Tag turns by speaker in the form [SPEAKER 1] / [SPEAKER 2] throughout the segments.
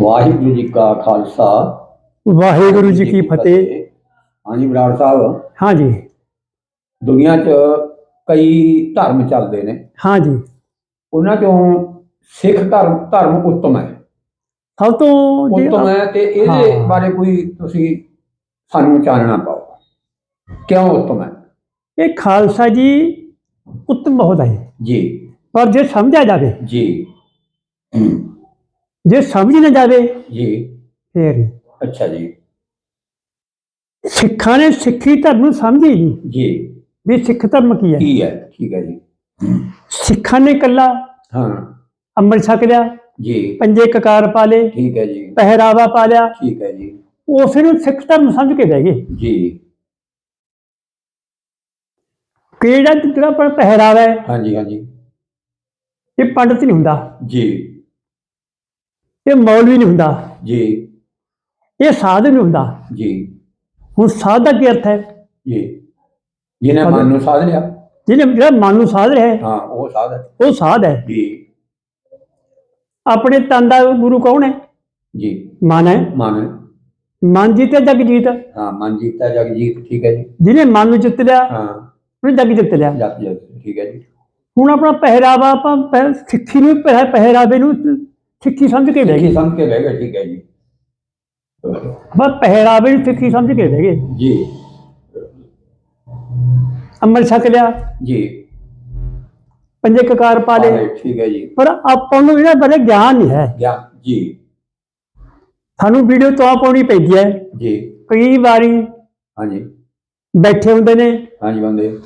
[SPEAKER 1] ਵਾਹਿਗੁਰੂ ਜੀ ਕਾ ਖਾਲਸਾ।
[SPEAKER 2] ਵਾਹਿਗੁਰੂ ਜੀ ਕੀ ਫਤਿਹ।
[SPEAKER 1] ਹਾਂਜੀ ਬਰਾੜ ਸਾਹਿਬ।
[SPEAKER 2] ਹਾਂਜੀ।
[SPEAKER 1] ਦੁਨੀਆ 'ਚ ਕਈ ਧਰਮ ਚੱਲਦੇ ਨੇ।
[SPEAKER 2] ਹਾਂਜੀ।
[SPEAKER 1] ਉਹਨਾਂ 'ਚੋਂ ਸਿੱਖ ਧਰਮ ਧਰਮ ਉੱਤਮ ਹੈ।
[SPEAKER 2] ਸਭ ਤੋਂ
[SPEAKER 1] ਉੱਤਮ ਹੈ ਤੇ ਇਹਦੇ
[SPEAKER 2] ਹਾਂ।
[SPEAKER 1] ਬਾਰੇ ਕੋਈ ਤੁਸੀਂ ਸਾਨੂੰ ਚਾਨਣਾ ਪਾਓ। ਕਿਉਂ ਉੱਤਮ ਹੈ?
[SPEAKER 2] ਇਹ ਖਾਲਸਾ ਜੀ ਉੱਤਮ ਬਹੁਤ ਹੈ।
[SPEAKER 1] ਜੀ।
[SPEAKER 2] ਪਰ ਜੇ ਸਮਝਿਆ ਜਾਵੇ
[SPEAKER 1] ਜੀ।
[SPEAKER 2] ਜੇ ਸਮਝ ਨਾ ਜਾਵੇ
[SPEAKER 1] ਜੀ।
[SPEAKER 2] ਫੇਰ।
[SPEAKER 1] ਅੱਛਾ ਜੀ।
[SPEAKER 2] ਸਿੱਖਾਂ ਨੇ ਸਿੱਖੀ ਧਰਮ ਨੂੰ ਸਮਝੀ ਨਹੀਂ
[SPEAKER 1] ਜੀ।
[SPEAKER 2] ਵੀ ਸਿੱਖ ਧਰਮ ਕੀ ਹੈ?
[SPEAKER 1] ਕੀ ਹੈ? ਠੀਕ ਹੈ ਜੀ।
[SPEAKER 2] ਸਿੱਖਾਂ ਨੇ ਇਕੱਲਾ
[SPEAKER 1] ਹਾਂ।
[SPEAKER 2] ਅੰਮ੍ਰਿਤ ਛਕ ਲਿਆ
[SPEAKER 1] ਜੀ।
[SPEAKER 2] ਪੰਜੇ ਕਕਾਰ ਪਾ ਲਏ
[SPEAKER 1] ਠੀਕ ਹੈ ਜੀ।
[SPEAKER 2] ਪਹਿਰਾਵਾ ਪਾ ਲਿਆ।
[SPEAKER 1] ਠੀਕ ਹੈ ਜੀ।
[SPEAKER 2] ਉਸ ਨੂੰ ਸਿੱਖ ਧਰਮ ਸਮਝ ਕੇ ਬਹਿ ਗਏ।
[SPEAKER 1] ਜੀ।
[SPEAKER 2] ਕਿਹੜਾ ਜਿਹੜਾ ਆਪਣਾ ਪਹਿਰਾਵਾ ਹੈ
[SPEAKER 1] ਹਾਂਜੀ ਹਾਂਜੀ।
[SPEAKER 2] ਇਹ ਪੰਡਤ ਨਹੀਂ ਹੁੰਦਾ।
[SPEAKER 1] ਜੀ।
[SPEAKER 2] ਇਹ ਮੌਲਵੀ ਨਹੀਂ ਹੁੰਦਾ।
[SPEAKER 1] ਜੀ।
[SPEAKER 2] ਇਹ ਸਾਧ ਨਹੀਂ ਹੁੰਦਾ।
[SPEAKER 1] ਜੀ।
[SPEAKER 2] ਹੁਣ ਸਾਧ ਦਾ ਕੀ ਅਰਥ ਹੈ?
[SPEAKER 1] ਜੀ। ਜਿਹਨੇ ਮਨ ਨੂੰ ਸਾਧ ਲਿਆ।
[SPEAKER 2] ਜਿਹਨੇ ਜਿਹੜਾ ਮਨ ਨੂੰ ਸਾਧ ਰਿਹਾ ਹੈ,
[SPEAKER 1] ਹਾਂ ਉਹ ਸਾਧ ਹੈ।
[SPEAKER 2] ਉਹ ਸਾਧ ਹੈ।
[SPEAKER 1] ਜੀ।
[SPEAKER 2] ਆਪਣੇ ਤਨ ਦਾ ਗੁਰੂ ਕੌਣ ਹੈ?
[SPEAKER 1] ਜੀ।
[SPEAKER 2] ਮਨ ਹੈ।
[SPEAKER 1] ਮਨ।
[SPEAKER 2] ਮਨ ਜੀਤੇ ਜਗ ਜੀਤ
[SPEAKER 1] ਹਾਂ ਮਨ ਜੀਤਾ ਜਗ ਜੀਤ ਠੀਕ ਹੈ ਜੀ।
[SPEAKER 2] ਜਿਹਨੇ ਮਨ ਨੂੰ ਜਿੱਤ ਲਿਆ
[SPEAKER 1] ਹਾਂ।
[SPEAKER 2] ਉਹਨੇ ਜਗ ਜਿੱਤ ਲਿਆ।
[SPEAKER 1] ਜਗ ਜਗ ਠੀਕ ਹੈ ਜੀ।
[SPEAKER 2] ਹੁਣ ਆਪਣਾ ਪਹਿਰਾਵਾ ਆਪਾਂ ਸਿੱਖੀ ਨੂੰ ਪਹਿ- ਪਹਿਰਾਵੇ ਨੂੰ ਸਿੱਖੀ ਸਮਝ ਕੇ ਬਹਿ ਗਏ।
[SPEAKER 1] ਸਮਝ ਕੇ ਬਹਿ ਗਏ ਠੀਕ ਹੈ ਜੀ।
[SPEAKER 2] ਬਸ ਪਹਿਰਾਵੇ ਨੂੰ ਸਿੱਖੀ ਸਮਝ ਕੇ ਬਹਿ ਗਏ।
[SPEAKER 1] ਜੀ।
[SPEAKER 2] ਅੰਮ੍ਰਿਤ ਛਕ ਲਿਆ।
[SPEAKER 1] ਜੀ।
[SPEAKER 2] ਪੰਜੇ ਕਕਾਰ ਪਾ ਲਏ।
[SPEAKER 1] ਠੀਕ ਹੈ ਜੀ।
[SPEAKER 2] ਪਰ ਆਪਾਂ ਨੂੰ ਇਹਨਾਂ ਬਾਰੇ ਗਿਆਨ ਨਹੀਂ ਹੈ।
[SPEAKER 1] ਜੀ।
[SPEAKER 2] ਸਾਨੂੰ ਵੀਡੀਓ ਤੋਂ ਪਾਉਣੀ ਪੈਂਦੀ ਹੈ।
[SPEAKER 1] ਜੀ।
[SPEAKER 2] ਕਈ ਵਾਰੀ
[SPEAKER 1] ਹਾਂਜੀ।
[SPEAKER 2] ਬੈਠੇ ਹੁੰਦੇ ਨੇ।
[SPEAKER 1] ਹਾਂਜੀ ਬੰਦੇ।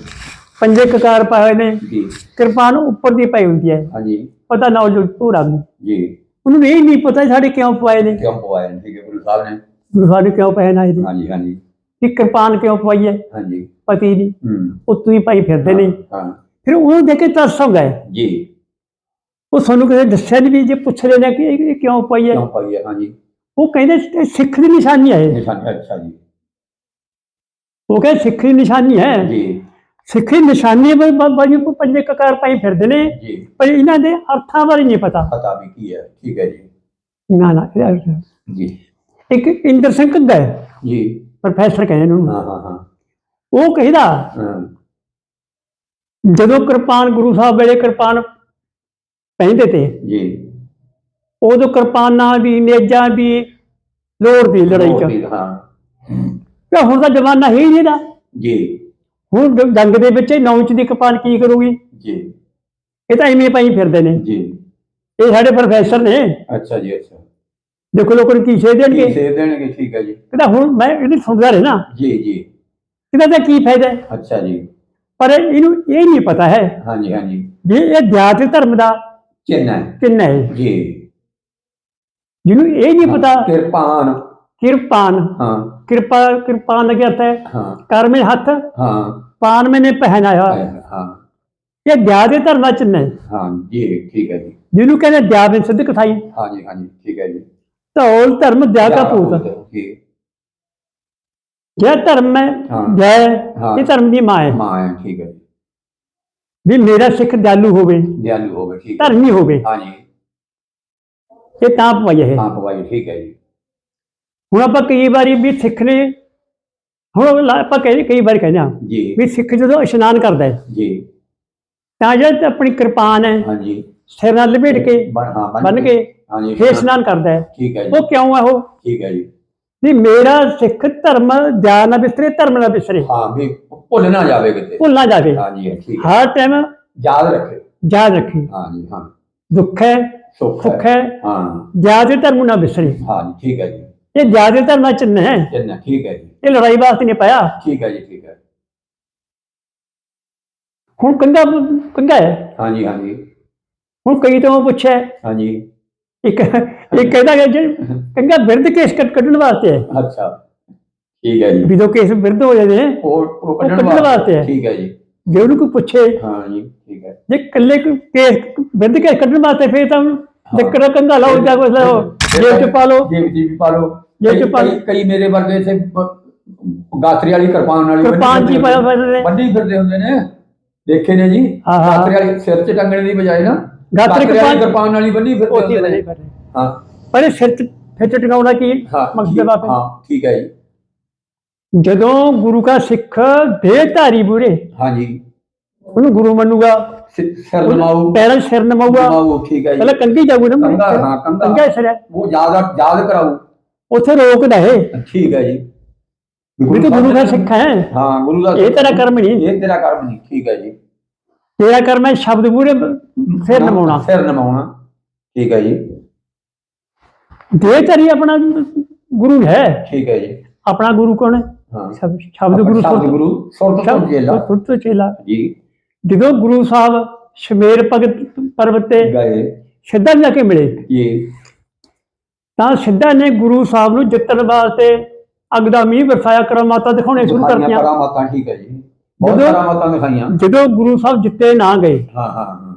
[SPEAKER 2] ਪੰਜੇ ਕਕਾਰ ਪਾਏ ਨੇ।
[SPEAKER 1] ਜੀ।
[SPEAKER 2] ਕਿਰਪਾਨ ਉੱਪਰ ਦੀ ਪਈ ਹੁੰਦੀ ਹੈ।
[SPEAKER 1] ਹਾਂਜੀ।
[SPEAKER 2] ਪਤਾ ਨਾ ਉਹ ਜੋ ਧੂਰਾ ਨੂੰ।
[SPEAKER 1] ਜੀ।
[SPEAKER 2] ਉਹਨੂੰ ਇਹ ਨਹੀਂ ਪਤਾ ਸਾਡੇ ਕਿਉਂ ਪਵਾਏ ਨੇ।
[SPEAKER 1] ਕਿਉਂ ਪਵਾਏ ਨੇ? ਠੀਕ ਹੈ ਗੁਰੂ ਸਾਹਿਬ ਨੇ।
[SPEAKER 2] ਗੁਰੂ ਸਾਹਿਬ ਨੇ ਕਿਉਂ ਪਹਿਨਾਏ ਨੇ
[SPEAKER 1] ਹਾਂਜੀ ਹਾਂਜੀ।
[SPEAKER 2] ਕਿ ਕਿਰਪਾਨ ਕਿਉਂ ਪਵਾਈ ਹੈ?
[SPEAKER 1] ਹਾਂਜੀ।
[SPEAKER 2] ਪਤੀ ਦੀ।
[SPEAKER 1] ਹੂੰ।
[SPEAKER 2] ਉੱਤੋਂ ਹੀ ਪਾਈ ਫਿਰਦੇ ਨੇ।
[SPEAKER 1] ਹਾਂ
[SPEAKER 2] ਫਿਰ ਉਹਨੂੰ ਦੇਖ ਕੇ ਤਰਸ ਹੈ
[SPEAKER 1] ਜੀ।
[SPEAKER 2] ਉਹ ਸਾਨੂੰ ਕਿਸੇ ਦੱਸਿਆ ਨਹੀਂ ਵੀ ਜੇ ਪੁੱਛ ਰਹੇ ਨੇ ਕਿ ਇਹ ਕਿਉਂ ਪਾਈ ਹੈ?
[SPEAKER 1] ਕਿਉਂ ਪਾਈ ਹੈ? ਹਾਂਜੀ।
[SPEAKER 2] ਉਹ ਕਹਿੰਦੇ ਸਿੱਖ ਦੀ ਨਿਸ਼ਾਨੀ ਹੈ।
[SPEAKER 1] ਨਿਸ਼ਾਨ ਅੱਛਾ ਜੀ।
[SPEAKER 2] ਉਹ ਕਹਿੰਦੇ ਸਿੱਖ ਦੀ ਨਿਸ਼ਾਨੀ ਹੈ।
[SPEAKER 1] ਜੀ।
[SPEAKER 2] ਸਿੱਖ ਨਿਸ਼ਾਨੀ ਬਈ ਬਾਜੀ ਪੰਜੇ ਕਕਾਰ ਪਾਈ ਫਿਰਦੇ ਨੇ।
[SPEAKER 1] ਜੀ।
[SPEAKER 2] ਪਰ ਇਹਨਾਂ ਦੇ ਅਰਥਾਂ ਬਾਰੇ ਨਹੀਂ ਪਤਾ।
[SPEAKER 1] ਪਤਾ ਵੀ ਕੀ ਹੈ ਠੀਕ ਹੈ ਜੀ।
[SPEAKER 2] ਨਾ ਨਾ
[SPEAKER 1] ਜੀ।
[SPEAKER 2] ਇੱਕ ਇੰਦਰ ਸਿੰਘ ਘੱਗਾ ਹੈ।
[SPEAKER 1] ਜੀ।
[SPEAKER 2] ਪ੍ਰੋਫੈਸਰ ਕਹਿੰਦੇ ਨੇ ਉਹਨੂੰ।
[SPEAKER 1] ਹਾਂ ਹਾਂ ਹਾਂ।
[SPEAKER 2] ਉਹ ਕਹਿੰਦਾ ਜਦੋਂ ਕਿਰਪਾਨ ਗੁਰੂ ਸਾਹਿਬ ਵੇਲੇ ਕਿਰਪਾਨ ਪਹਿਨਦੇ ਤੇ
[SPEAKER 1] ਜੀ।
[SPEAKER 2] ਉਦੋਂ ਕਿਰਪਾਨਾਂ ਦੀ ਨੇਜਾਂ ਦੀ ਲੋੜ ਦੀ ਲੜਾਈ ਚ।
[SPEAKER 1] ਹਾਂ।
[SPEAKER 2] ਤੇ ਹੁਣ ਦਾ ਜ਼ਮਾਨਾ ਹੀ ਨਹੀਂ ਦਾ
[SPEAKER 1] ਜੀ।
[SPEAKER 2] ਹੁਣ ਜ- ਜੰਗ ਦੇ ਵਿੱਚ ਨੌਂਚ ਦੀ ਕਿਰਪਾਨ ਕੀ ਕਰੂਗੀ?
[SPEAKER 1] ਜੀ।
[SPEAKER 2] ਇਹ ਤਾਂ ਐਵੇਂ ਪਾਈ ਫਿਰਦੇ ਨੇ।
[SPEAKER 1] ਜੀ।
[SPEAKER 2] ਇਹ ਸਾਡੇ ਪ੍ਰੋਫੈਸਰ ਨੇ।
[SPEAKER 1] ਅੱਛਾ ਜੀ ਅੱਛਾ।
[SPEAKER 2] ਦੇਖੋ ਲੋਕਾਂ ਨੂੰ ਕੀ ਦੇਣਗੇ?
[SPEAKER 1] ਸੇਵ ਦੇਣਗੇ? ਠੀਕ ਹੈ ਜੀ।
[SPEAKER 2] ਕਹਿੰਦਾ ਹੁਣ ਮੈਂ ਇਹਦੀ ਸੁਣਦਾ ਰਹਿਣਾ।
[SPEAKER 1] ਜੀ ਜੀ।
[SPEAKER 2] ਇਹਦਾ ਤਾਂ ਕੀ ਫਾਇਦਾ ਹੈ?
[SPEAKER 1] ਅੱਛਾ ਜੀ।
[SPEAKER 2] ਪਰ ਇਹਨੂੰ ਇਹ ਨਹੀਂ ਪਤਾ ਹੈ
[SPEAKER 1] ਹਾਂਜੀ ਹਾਂਜੀ।
[SPEAKER 2] ਵੀ ਇਹ ਜਾਤ ਧਰਮ ਦਾ
[SPEAKER 1] ਚਿੰਨ ਹੈ।
[SPEAKER 2] ਕਿੰਨਾ ਹੈ।
[SPEAKER 1] ਜੀ।
[SPEAKER 2] ਜਿਹਨੂੰ ਇਹ ਨਹੀਂ ਪਤਾ।
[SPEAKER 1] ਕਿਰਪਾਨ।
[SPEAKER 2] ਕਿਰਪਾਨ।
[SPEAKER 1] ਹਾਂ।
[SPEAKER 2] ਕਿਰਪਾ ਕਿਰਪਾਨ ਦਾ ਕੀ ਅਰਥ ਹੈ।
[SPEAKER 1] ਹਾਂ
[SPEAKER 2] ਕਰ में ਹੱਥ।
[SPEAKER 1] ਹਾਂ।
[SPEAKER 2] ਪਾਨ ਮੈਨੇ ਪਹਿਨਾਇਆ
[SPEAKER 1] ਹਾਂ।
[SPEAKER 2] ਇਹ ਦਿਆ ਦੇ ਧਰਮ ਚਿੰਨ੍ਹ ਹੈ
[SPEAKER 1] ਹਾਂ ਜੀ ਠੀਕ ਹੈ ਜੀ।
[SPEAKER 2] ਜਿਹਨੂੰ ਕਹਿੰਦੇ ਦਿਆ ਬਿਨ ਸਿੱਧ ਕਥਾਈ।
[SPEAKER 1] ਹਾਂਜੀ ਹਾਂਜੀ ਠੀਕ ਹੈ ਜੀ।
[SPEAKER 2] ਧੌਲ ਧਰਮ ਦਿਆ ਕਾ ਪੂਤ
[SPEAKER 1] ਜੀ
[SPEAKER 2] ਜਿਹੜਾ ਧਰਮ ਹੈ।
[SPEAKER 1] ਹਾਂ।
[SPEAKER 2] ਇਹ ਧਰਮ ਦੀ ਮਾਂ ਹੈ।
[SPEAKER 1] ਮਾਂ ਹੈ ਠੀਕ ਹੈ ਜੀ।
[SPEAKER 2] ਵੀ ਮੇਰਾ ਸਿੱਖ ਦਿਆਲੂ ਹੋਵੇ।
[SPEAKER 1] ਦਿਆਲੂ ਹੋਵੇ ਠੀਕ ਹੈ
[SPEAKER 2] ਧਰਮੀ ਹੋਵੇ।
[SPEAKER 1] ਹਾਂਜੀ
[SPEAKER 2] ਇਹ ਤਾਂ ਪਵਾਈ ਹੈ
[SPEAKER 1] ਹਾਂ ਪਵਾਈ ਠੀਕ ਹੈ ਜੀ।
[SPEAKER 2] ਹੁਣ ਆਪਾਂ ਕਈ ਵਾਰੀ ਵੀ ਸਿੱਖ ਨੇ ਹੁਣ ਆਪਾਂ ਕਈ ਕਈ ਵਾਰ ਕਹਿੰਦੇ ਹਾਂ
[SPEAKER 1] ਜੀ।
[SPEAKER 2] ਵੀ ਸਿੱਖ ਜਦੋਂ ਇਸ਼ਨਾਨ ਕਰਦਾ ਹੈ
[SPEAKER 1] ਜੀ।
[SPEAKER 2] ਤਾਂ ਜਿਹੜਾ ਆਪਣੀ ਕਿਰਪਾਨ ਹੈ
[SPEAKER 1] ਹਾਂਜੀ।
[SPEAKER 2] ਸਿਰ ਨਾਲ ਲਪੇਟ ਕੇ ਬੰਨ ਕੇ।
[SPEAKER 1] ਹਾਂਜੀ
[SPEAKER 2] ਫੇਰ ਇਸ਼ਨਾਨ ਕਰਦਾ ਹੈ।
[SPEAKER 1] ਠੀਕ ਹੈ ਜੀ।
[SPEAKER 2] ਉਹ ਕਿਉਂ ਹੈ ਉਹ?
[SPEAKER 1] ਠੀਕ ਹੈ ਜੀ।
[SPEAKER 2] ਵੀ ਮੇਰਾ ਸਿੱਖ ਧਰਮ ਦਿਆ ਨਾ ਵਿਸਰੇ ਧਰਮ ਨਾ ਵਿਸਰੇ
[SPEAKER 1] ਹਾਂ ਵੀ ਭੁੱਲ ਨਾ ਜਾਵੇ ਕਿਤੇ।
[SPEAKER 2] ਭੁੱਲ ਨਾ ਜਾਵੇ।
[SPEAKER 1] ਹਾਂਜੀ ਠੀਕ ਹੈ।
[SPEAKER 2] ਹਰ ਟਾਈਮ
[SPEAKER 1] ਯਾਦ ਰੱਖੇ।
[SPEAKER 2] ਯਾਦ ਰੱਖੀ।
[SPEAKER 1] ਹਾਂਜੀ ਹਾਂ।
[SPEAKER 2] ਦੁੱਖ ਹੈ
[SPEAKER 1] ਸੁੱਖ ਹੈ।
[SPEAKER 2] ਹੈ। ਜਿਆਦੇ ਧਰਮ ਨਾ ਵਿਸਰੇ
[SPEAKER 1] ਹਾਂਜੀ ਠੀਕ ਹੈ ਜੀ।
[SPEAKER 2] ਇਹ ਜਿਆਦੇ ਧਰਮ ਦਾ ਹੈ।
[SPEAKER 1] ਚੰਨਾ ਠੀਕ ਹੈ ਜੀ।
[SPEAKER 2] ਇਹ ਲੜਾਈ ਵਾਸਤੇ ਨਹੀਂ ਪਾਇਆ।
[SPEAKER 1] ਠੀਕ ਹੈ ਜੀ ਠੀਕ ਹੈ।
[SPEAKER 2] ਹੁਣ ਕੰਗਾ ਕੰਗਾ ਹੈ?
[SPEAKER 1] ਹਾਂਜੀ ਹਾਂਜੀ।
[SPEAKER 2] ਹੁਣ ਕਈ ਤੋਂ ਪੁੱਛਿਆ।
[SPEAKER 1] ਹਾਂਜੀ।
[SPEAKER 2] ਇੱਕ ਇੱਕ ਕਹਿੰਦਾ ਕਿ ਜੇ ਕੰਗਾ ਬਿਰਧ ਕੇਸ ਕੱਢ- ਕੱਢਣ ਵਾਸਤੇ ਹੈ।
[SPEAKER 1] ਅੱਛਾ। ਠੀਕ ਹੈ ਜੀ।
[SPEAKER 2] ਵੀ ਦੋ ਕੇਸ ਬਿਰਧ ਹੋ ਜਾਂਦੇ ਨੇ
[SPEAKER 1] ਉਹ ਉਹ
[SPEAKER 2] ਕੱਢਣ
[SPEAKER 1] ਕੱਢਣ
[SPEAKER 2] ਵਾਸਤੇ ਹੈ।
[SPEAKER 1] ਠੀਕ ਹੈ ਜੀ।
[SPEAKER 2] ਜੇ ਉਹਨੂੰ ਕੋਈ ਪੁੱਛੇ
[SPEAKER 1] ਹਾਂ ਜੀ ਠੀਕ ਹੈ।
[SPEAKER 2] ਜੇ ਇਕੱਲੇ ਕੋਈ ਕੇਸ ਬਿਰਧ ਕੇਸ ਕੱਢਣ ਵਾਸਤੇ ਫੇਰ ਤਾਂ ਚੱਕਰ ਕੰਗਾ ਲਾਓ ਜਾਂ ਕੁਛ ਲਾਓ? ਜੇਬ ਚ ਪਾ ਲਓ।
[SPEAKER 1] ਜੇਬ ਜੀ ਵੀ ਪਾ ਲਓ।
[SPEAKER 2] ਜੇਬ 'ਚ ਪਾ ਲਓ।
[SPEAKER 1] ਕਈ- ਕਈ ਮੇਰੇ ਵਰਗੇ ਇੱਥੇ ਬ- ਗਾਤਰੀ ਵਾਲੀ ਕਿਰਪਾਨ ਵਾਲੀ ਬੰਨੀ
[SPEAKER 2] ਕਿਰਪਾਨ ਜੀ
[SPEAKER 1] ਫਿਰਦੇ
[SPEAKER 2] ਪਾਇਆ
[SPEAKER 1] ਹੁੰਦੇ-
[SPEAKER 2] ਨੇ।
[SPEAKER 1] ਬੰਨੀ ਫਿਰਦੇ ਹੁੰਦੇ ਨੇ। ਦੇਖੇ ਨੇ ਜੀ?
[SPEAKER 2] ਹਾਂ, ਹਾਂ।
[SPEAKER 1] ਗਾਤਰੀ ਵਾਲੀ ਸਿਰ 'ਚ ਟੰਗਣੇ ਦੀ ਬਜਾਏ ਨਾ।
[SPEAKER 2] ਗਾਤਰੀ ਕਿਰਪਾਨ-
[SPEAKER 1] ਕਿਰਪਾਨ ਵਾਲੀ ਬੰਨੀ ਫਿਰਦੇ ਹੁੰਦੇ ਨੇ। ਹਾਂ।
[SPEAKER 2] ਪਰ ਇਹ ਸਿਰ 'ਚ ਫਿਰ ਟਟਕਾਉਣਾ ਕੀ
[SPEAKER 1] ਹਾਂ
[SPEAKER 2] ਮਕਸਦ
[SPEAKER 1] ਠੀਕ-
[SPEAKER 2] ਹੈ
[SPEAKER 1] ਹਾਂ ਠੀਕ ਹੈ ਜੀ।
[SPEAKER 2] ਜਦੋਂ ਗੁਰੂ ਕਾ ਸਿੱਖ ਦੇਹਧਾਰੀ ਬੁਰੇ
[SPEAKER 1] ਹਾਂਜੀ।
[SPEAKER 2] ਉਹਨੂੰ ਗੁਰੂ ਮੰਨੂਗਾ।
[SPEAKER 1] ਸਿਰ ਨਮਾਉ
[SPEAKER 2] ਪੈਰਾਂ 'ਚ ਸਿਰ ਨਮਾਊਗਾ।
[SPEAKER 1] ਨਮਾਉ ਠੀਕ ਹੈ
[SPEAKER 2] ਪਹਿਲਾਂ ਕੰਗੀ ਜਾਊਗਾ ਨਾ
[SPEAKER 1] ਕੰਘਾ, ਹਾਂ, ਕੰਘਾ।
[SPEAKER 2] ਕੰਗਾ ਸਿਰ ਹੈ।
[SPEAKER 1] ਉਹ ਯਾਦ ਯਾਦ ਕਰਾਉ
[SPEAKER 2] ਉੱਥੇ ਰੋਕਦਾ ਹੈ
[SPEAKER 1] ਠੀਕ ਹੈ ਜੀ।
[SPEAKER 2] ਵੀ ਤੂੰ ਗੁਰੂ ਦਾ ਸਿੱਖ ਹੈ।
[SPEAKER 1] ਹਾਂ ਗੁਰੂ ਦਾ
[SPEAKER 2] ਇਹ ਤੇਰਾ ਕਰਮ ਨਹੀਂ।
[SPEAKER 1] ਇਹ ਤੇਰਾ ਕਰਮ ਨਹੀਂ। ਠੀਕ ਹੈ ਜੀ।
[SPEAKER 2] ਤੇਰਾ ਕਰਮ ਹੈ ਸ਼ਬਦ ਮੂਰੇ ਸਿਰ ਨਮਾਉਣਾ।
[SPEAKER 1] ਸਿਰ ਨਮਾਉਣਾ। ਠੀਕ ਹੈ ਜੀ।
[SPEAKER 2] ਦੇਹਧਾਰੀ ਆਪਣਾ ਗੁਰੂ ਹੈ।
[SPEAKER 1] ਠੀਕ ਹੈ ਜੀ।
[SPEAKER 2] ਆਪਣਾ ਗੁਰੂ ਕੌਣ ਹੈ?
[SPEAKER 1] ਹਾਂ।
[SPEAKER 2] ਸ਼ਬ- ਸ਼ਬਦ ਗੁਰੂ
[SPEAKER 1] ਸ਼ਬਦ
[SPEAKER 2] ਸੁਰਤ
[SPEAKER 1] ਗੁਰੂ ਸੁਰਤ ਤੋਂ ਜੇਲਾ
[SPEAKER 2] ਸੁਰਤ ਤੋਂ ਚੇਲਾ।
[SPEAKER 1] ਜੀ।
[SPEAKER 2] ਜਦੋਂ ਗੁਰੂ ਸਾਹਿਬ ਸ਼ਮੇਰ ਭਗਤ ਪਰਬਤ ਤੇ
[SPEAKER 1] ਗਏ।
[SPEAKER 2] ਸਿੱਧਾ ਜਾ ਕੇ ਮਿਲੇ
[SPEAKER 1] ਜੀ।
[SPEAKER 2] ਤਾਂ ਸਿੱਧਾ ਨੇ ਗੁਰੂ ਸਾਹਿਬ ਨੂੰ ਜਿੱਤਣ ਵਾਸਤੇ ਅੱਗ ਦਾ ਮੀਂਹ ਵਰਸਾਇਆ ਕਰਾਮਾਤਾਂ ਦਿਖਾਉਣੇ ਸ਼ੁਰੂ ਕਰਤੀਆਂ।
[SPEAKER 1] ਕਰਾਮਾਤਾਂ ਠੀਕ ਹੈ ਜੀ। ਬਹੁਤ ਕਰਾਮਾਤਾਂ ਦਿਖਾਈਆਂ।
[SPEAKER 2] ਜਦੋਂ ਗੁਰੂ ਸਾਹਿਬ ਜਿੱਤੇ ਨਾ ਗਏ
[SPEAKER 1] ਹਾਂ ਹਾਂ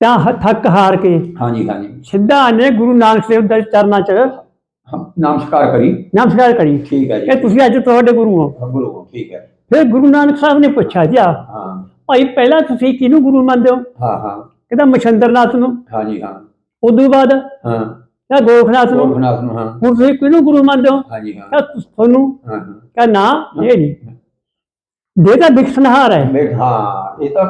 [SPEAKER 2] ਤਾਂ ਥੱਕ ਹਾਰ ਕੇ
[SPEAKER 1] ਹਾਂਜੀ ਹਾਂਜੀ।
[SPEAKER 2] ਸਿੱਧਾ ਨੇ ਗੁਰੂ ਨਾਨਕ ਦੇਵ ਦੇ ਚਰਨਾਂ 'ਚ
[SPEAKER 1] ਨਮਸਕਾਰ ਕਰੀ।
[SPEAKER 2] ਨਮਸਕਾਰ ਕਰੀ।
[SPEAKER 1] ਠੀਕ ਹੈ ਜੀ।
[SPEAKER 2] ਕਿ ਤੁਸੀਂ ਅੱਜ ਤੁਹਾਡੇ ਗੁਰੂ ਹੋ।
[SPEAKER 1] ਗੁਰੂ ਹੋ, ਠੀਕ ਹੈ।
[SPEAKER 2] ਫਿਰ ਗੁਰੂ ਨਾਨਕ ਸਾਹਿਬ ਨੇ ਪੁੱਛਿਆ ਜੀ
[SPEAKER 1] ਹਾਂ।
[SPEAKER 2] ਭਾਈ ਪਹਿਲਾਂ ਤੁਸੀਂ ਕਿਹਨੂੰ ਗੁਰੂ ਮੰਨਦੇ ਹੋ?
[SPEAKER 1] ਹਾਂ ਹਾਂ।
[SPEAKER 2] ਕਹਿੰਦਾ ਮਛੰਦਰਨਾਥ ਨੂੰ।
[SPEAKER 1] ਹਾਂਜੀ ਹਾਂ।
[SPEAKER 2] ਉਦੋਂ ਬਾਅਦ?
[SPEAKER 1] ਹਾਂ।
[SPEAKER 2] ਕਹਿੰਦਾ ਗੋਰਖਨਾਥ ਨੂੰ?
[SPEAKER 1] ਗੋਰਖਨਾਥ ਨੂੰ ਹਾਂ।
[SPEAKER 2] ਹੁਣ ਤੁਸੀਂ ਕਿਹਨੂੰ ਗੁਰੂ ਮੰਨਦੇ ਹੋ?
[SPEAKER 1] ਹਾਂਜੀ ਹਾਂ।
[SPEAKER 2] ਕਹਿੰਦਾ ਤੁਹਾਨੂੰ?
[SPEAKER 1] ਹਾਂ ਹਾਂ।
[SPEAKER 2] ਕਹਿੰਦਾ ਨਾ ਇਹ ਨਹੀਂ। ਦੇ ਤਾਂ ਵਿਕਸਨਹਾਰ ਹੈ।
[SPEAKER 1] ਹਾਂ ਇਹ ਤਾਂ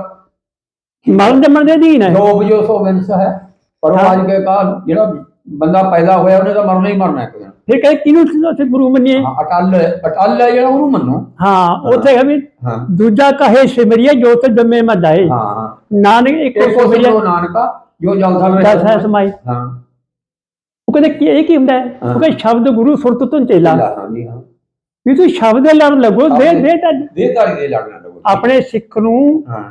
[SPEAKER 2] ਮਰਨ ਜੰਮਣ ਦੇ ਹੈ।
[SPEAKER 1] ਲੋਭ ਜੋ ਸੋ ਵਿੰਸ ਹੈ ਪਰ
[SPEAKER 2] ਹਾਂ।
[SPEAKER 1] ਅੱਜ ਕੇ ਕਾਲ ਜਿਹੜਾ ਬੰਦਾ ਪੈਦਾ ਹੋਇਆ ਉਹਨੇ ਤਾਂ ਮਰਨਾ ਹੀ ਮਰਨਾ ਇੱਕ ਦਿਨ।
[SPEAKER 2] ਫਿਰ ਕਹਿੰਦੇ ਕਿਹਨੂੰ ਉੱਥੇ ਗੁਰੂ ਮੰਨੀਏ?
[SPEAKER 1] ਹਾਂ ਅਟਲ ਅਟਲ ਹੈ ਜਿਹੜਾ ਉਹਨੂੰ ਮੰਨੋ।
[SPEAKER 2] ਹਾਂ ਉੱਥੇ ਹੈ। ਵੀ ਦੂਜਾ ਕਹੇ ਸਿਮਰਿਏ ਜੋ ਤੇ ਜੰਮੇ ਮਰ ਜਾਏ।
[SPEAKER 1] ਹਾਂ
[SPEAKER 2] ਨਾਨਕ ਇੱਕੋ
[SPEAKER 1] ਇੱਕੋ
[SPEAKER 2] ਸਿਮਰਿਏ।
[SPEAKER 1] ਸਿਮਰੋ ਨਾਨਕਾ ਜੋ ਜਲ ਥਲ
[SPEAKER 2] ਦਸ ਹੈ ਸਮਾਈ।
[SPEAKER 1] ਹਾਂ।
[SPEAKER 2] ਉਹ ਕਹਿੰਦੇ ਕੀ ਇਹ ਕੀ ਹੁੰਦਾ ਹੈ। ਉਹ ਕਹਿੰਦੇ ਸ਼ਬਦ ਗੁਰੂ ਸੁਰਤ ਤੋਂ ਚੇਲਾ।
[SPEAKER 1] ਹਾਂਜੀ ਹਾਂ
[SPEAKER 2] ਵੀ ਤੂੰ ਸ਼ਬਦ ਦੇ ਲੜ ਲੱਗੋ ਦੇ ਦੇ ਤਾਂ
[SPEAKER 1] ਦੇ ਤਾਰੀ ਦੇ ਲੱਗੋ।
[SPEAKER 2] ਆਪਣੇ ਸਿੱਖ ਨੂੰ
[SPEAKER 1] ਹਾਂ।